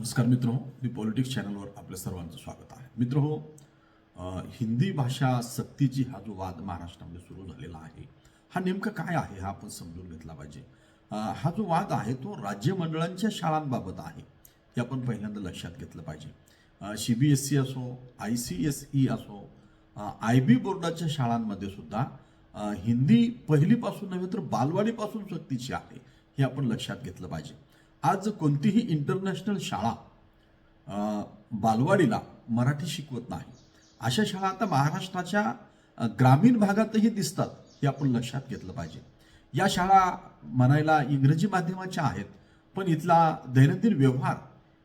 नमस्कार मित्र मी पॉलिटिक्स चॅनलवर आपल्या सर्वांचं स्वागत आहे. मित्र हो हिंदी भाषा सक्तीची हा जो वाद महाराष्ट्रामध्ये सुरू झालेला आहे हा नेमका काय आहे हा आपण समजून घेतला पाहिजे. हा जो वाद आहे तो राज्य मंडळांच्या शाळांबाबत आहे हे आपण पहिल्यांदा लक्षात घेतलं पाहिजे. सी बी एस सी असो आय सी एस ई असो आय बी बोर्डाच्या शाळांमध्ये सुद्धा हिंदी पहिलीपासून नव्हे तर बालवाडीपासून सक्तीची आहे हे आपण लक्षात घेतलं पाहिजे. आज कोणतीही इंटरनॅशनल शाळा बालवाडीला मराठी शिकवत नाही. अशा शाळा आता महाराष्ट्राच्या ग्रामीण भागातही दिसतात हे आपण लक्षात घेतलं पाहिजे. या शाळा म्हणायला इंग्रजी माध्यमाच्या आहेत पण इथला दैनंदिन व्यवहार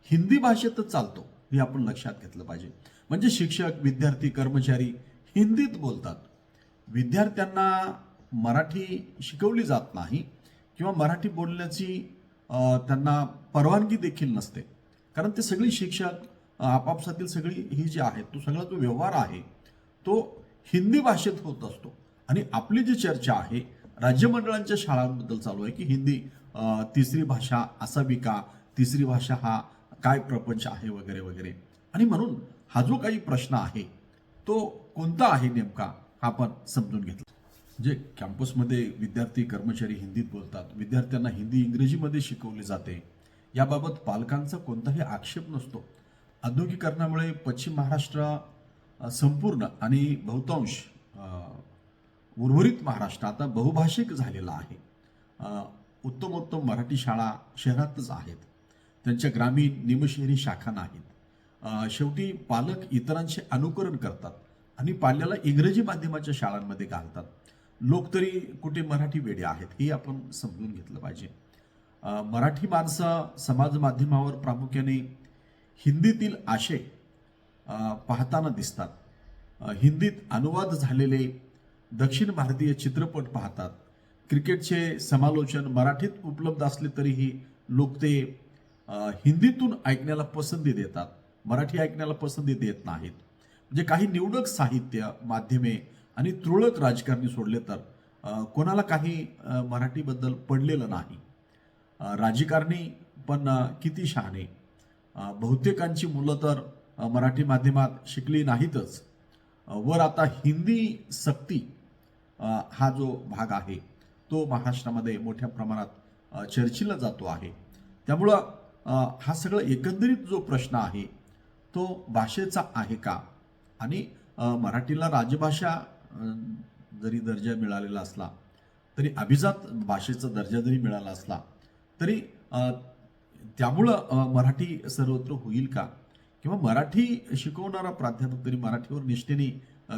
हिंदी भाषेतच चालतो हे आपण लक्षात घेतलं पाहिजे. म्हणजे शिक्षक विद्यार्थी कर्मचारी हिंदीत बोलतात. विद्यार्थ्यांना मराठी शिकवली जात नाही किंवा मराठी बोलण्याची त्यांना परवानगी देखील नसते. कारण ते सगळी शिक्षक आपापसातील सगळी ही जी आहे तो सगळा जो व्यवहार आहे तो हिंदी भाषेत होत असतो. आणि आपली जी चर्चा आहे राज्यमंडळांच्या शाळांबद्दल चालू आहे की हिंदी तिसरी भाषा असावी का तिसरी भाषा हा काय प्रपंच आहे वगैरे वगैरे. आणि म्हणून हा जो काही प्रश्न आहे तो कोणता आहे नेमका हा आपण समजून घेतला. जे कॅम्पसमध्ये विद्यार्थी कर्मचारी हिंदीत बोलतात विद्यार्थ्यांना हिंदी इंग्रजीमध्ये शिकवले जाते याबाबत पालकांचा कोणताही आक्षेप नसतो. औद्योगिकरणामुळे पश्चिम महाराष्ट्र संपूर्ण आणि बहुतांश उर्वरित महाराष्ट्र आता बहुभाषिक झालेला आहे. उत्तमोत्तम मराठी शाळा शहरातच आहेत. त्यांच्या ग्रामीण निमशहरी शाखा नाहीत. शेवटी पालक इतरांचे अनुकरण करतात आणि पाल्याला इंग्रजी माध्यमाच्या शाळांमध्ये घालतात. लोक तरी कुठे मराठी वेडे आहेत हे आपण समजून घेतलं पाहिजे. मराठी माणसं समाज माध्यमावर प्रामुख्याने हिंदीतील आशय पाहताना दिसतात. हिंदीत अनुवाद झालेले दक्षिण भारतीय चित्रपट पाहतात. क्रिकेटचे समालोचन मराठीत उपलब्ध असले तरीही लोक ते हिंदीतून ऐकण्याला पसंती देतात. मराठी ऐकण्याला पसंती देत नाहीत. म्हणजे काही निवडक साहित्य माध्यमे आणि तुरळक राजकारणी सोडले तर कोणाला काही मराठीबद्दल पडलेलं नाही. राजकारणी पण किती शहाणे. बहुतेकांची मुलं तर मराठी माध्यमात शिकली नाहीतच. वर आता हिंदी सक्ती हा जो भाग आहे तो महाराष्ट्रामध्ये मोठ्या प्रमाणात चर्चेला जातो आहे. त्यामुळं हा सगळं एकंदरीत जो प्रश्न आहे तो भाषेचा आहे का? आणि मराठीला राजभाषा जरी दर्जा मिळालेला असला तरी अभिजात भाषेचा दर्जा जरी मिळाला असला तरी त्यामुळं मराठी सर्वत्र होईल का? किंवा मराठी शिकवणारा प्राध्यापक तरी मराठीवर निष्ठेने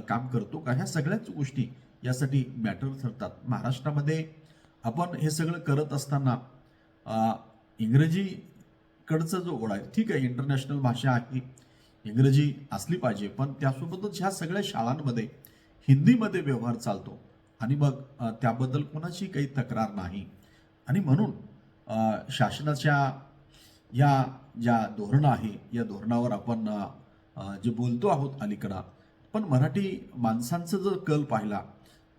काम करतो का? ह्या सगळ्याच गोष्टी यासाठी मॅटर ठरतात. महाराष्ट्रामध्ये आपण हे सगळं करत असताना इंग्रजीकडचा जो ओढा आहे ठीक आहे इंटरनॅशनल भाषा आहे इंग्रजी असली पाहिजे पण त्यासोबतच ह्या सगळ्या शाळांमध्ये हिंदीमध्ये व्यवहार चालतो. आणि मग त्याबद्दल कोणाची काही तक्रार नाही. आणि म्हणून शासनाच्या या ज्या धोरणं आहे या धोरणावर आपण जे बोलतो आहोत अलीकडं पण मराठी माणसांचं जर कल पाहिला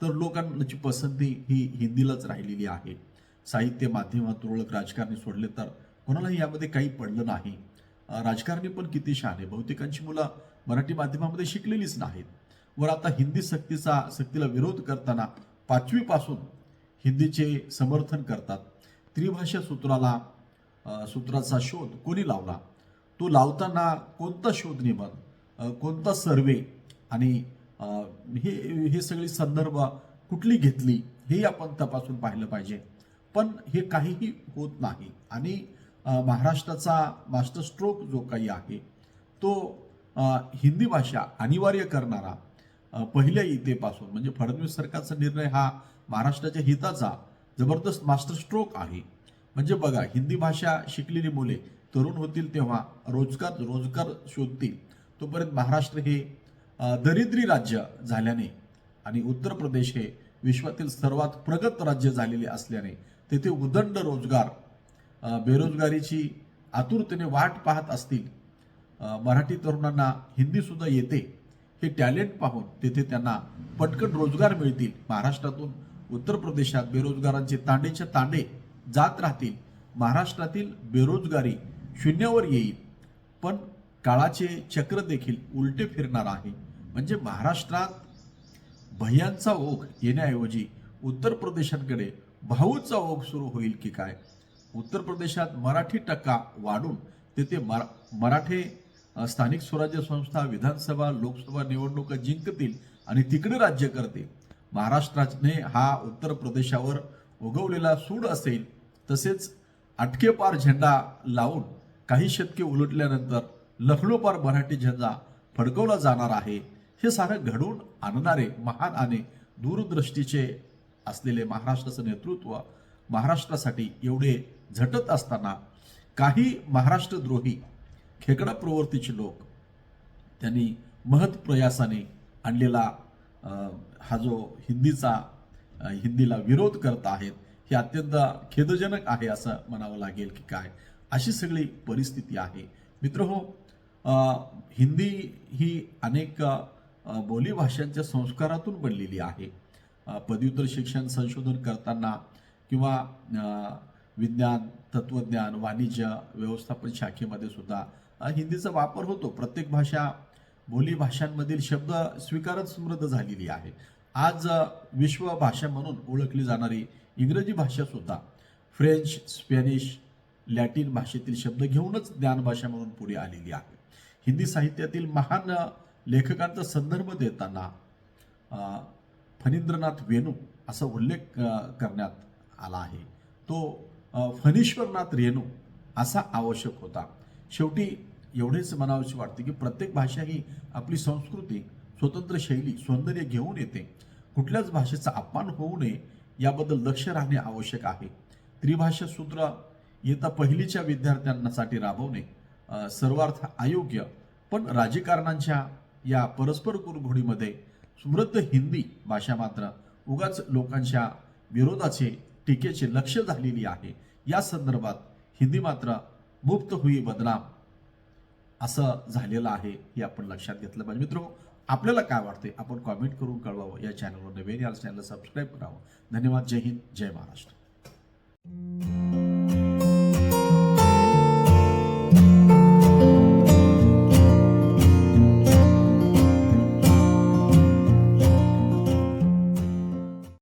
तर लोकांची पसंती ही हिंदीलाच राहिलेली आहे. साहित्य माध्यमात तुरळक राजकारणी सोडले तर कोणालाही यामध्ये काही पडलं नाही. राजकारणी पण किती शहाणे. बहुतेकांची मुलं मराठी माध्यमामध्ये शिकलेलीच नाहीत. वर आता हिंदी सक्तीचा सक्तीला विरोध करताना पाचवीपासून हिंदीचे समर्थन करतात. त्रिभाषा सूत्राला सूत्राचा शोध कोणी लावला? तो लावताना कोणता शोध निबंध कोणता सर्वे आणि हे हे सगळी संदर्भ कुठली घेतली हे आपण तपासून पाहिलं पाहिजे. पण हे काहीही होत नाही आणि महाराष्ट्राचा मास्टर स्ट्रोक जो काही आहे तो हिंदी भाषा अनिवार्य करणारा पहिल्या इथेपासून म्हणजे फडणवीस सरकारचा निर्णय हा महाराष्ट्राच्या हिताचा जबरदस्त मास्टर स्ट्रोक आहे. म्हणजे बघा हिंदी भाषा शिकलेली मुले तरुण होतील तेव्हा रोजगार रोजगार शोधतील. तोपर्यंत महाराष्ट्र हे दरिद्री राज्य झाल्याने आणि उत्तर प्रदेश हे विश्वातील सर्वात प्रगत राज्य झालेले असल्याने तेथे उदंड रोजगार बेरोजगारीची आतुरतेने वाट पाहत असतील. मराठी तरुणांना हिंदीसुद्धा येते. हे टॅलेंट पाहून तेथे त्यांना पटकन रोजगार मिळतील. महाराष्ट्रातून उत्तर प्रदेशात बेरोजगारांचे तांडेच्या तांडे जात राहतील. महाराष्ट्रातील बेरोजगारी शून्यावर येईल. पण काळाचे चक्र देखील उलटे फिरणार आहे. म्हणजे महाराष्ट्रात भयांचा ओघ येण्याऐवजी उत्तर प्रदेशांकडे भाऊचा ओघ सुरू होईल की काय? उत्तर प्रदेशात मराठी टक्का वाढून तेथे मरा मराठे स्थानिक स्वराज्य संस्था विधानसभा लोकसभा निवडणुका जिंकतील आणि तिकडे राज्य करते महाराष्ट्राने हा उत्तर प्रदेशावर उगवलेला सूड असेल तसेच अटकेपार झेंडा लावून काही शतके उलटल्यानंतर लखनौपार मराठी झेंडा फडकवला जाणार आहे. हे सारं घडवून आणणारे महान आणि दूरदृष्टीचे असलेले महाराष्ट्राचं नेतृत्व महाराष्ट्रासाठी एवढे झटत असताना काही महाराष्ट्रद्रोही खेकडा प्रवृत्तीचे लोक त्यांनी महत् प्रयासाने आणलेला हा जो हिंदीचा हिंदीला विरोध करत आहेत हे अत्यंत खेदजनक आहे असं म्हणावं लागेल की काय? अशी सगळी परिस्थिती आहे. मित्र हो हिंदी ही अनेक बोलीभाषांच्या संस्कारातून बनलेली आहे. पदव्युत्तर शिक्षण संशोधन करताना किंवा विज्ञान तत्वज्ञान वाणिज्य व्यवस्थापन शाखेमध्ये सुद्धा हिंदीचा वापर होतो. प्रत्येक भाषा बोली भाषांमधील शब्द स्वीकारत समृद्ध झालेली आहे. आज विश्व भाषा म्हणून ओळखली जाणारी इंग्रजी भाषा सुद्धा फ्रेंच स्पॅनिश लॅटिन भाषेतील शब्द घेऊनच ज्ञानभाषा म्हणून पुढे आलेली आहे. हिंदी साहित्यातील महान लेखकांचा संदर्भ देताना फणींद्रनाथ वेणू असा उल्लेख करण्यात आला आहे. तो फणीश्वरनाथ रेणू असा आवश्यक होता. शेवटी एवढेच म्हणावंशी वाटते की प्रत्येक भाषा ही आपली संस्कृती स्वतंत्र शैली सौंदर्य घेऊन येते. कुठल्याच भाषेचा अपमान होऊ नये याबद्दल लक्ष राहणे आवश्यक आहे. त्रिभाषा सूत्र येता पहिलीच्या विद्यार्थ्यांसाठी राबवणे सर्वार्थ अयोग्य. पण राजकारणांच्या या परस्पर कुरघोडीमध्ये समृद्ध हिंदी भाषा मात्र उगाच लोकांच्या विरोधाचे टीकेचे लक्ष झालेली आहे. या संदर्भात हिंदी मात्र मुक्त हुई बदनाम असं झालेलं आहे हे आपण लक्षात घेतलं पाहिजे. मित्र आपल्याला काय वाटते आपण कॉमेंट करून कळवावं. या चॅनलवर नवीन या चॅनलला सबस्क्राईब करावं. धन्यवाद. जय हिंद. जय महाराष्ट्र.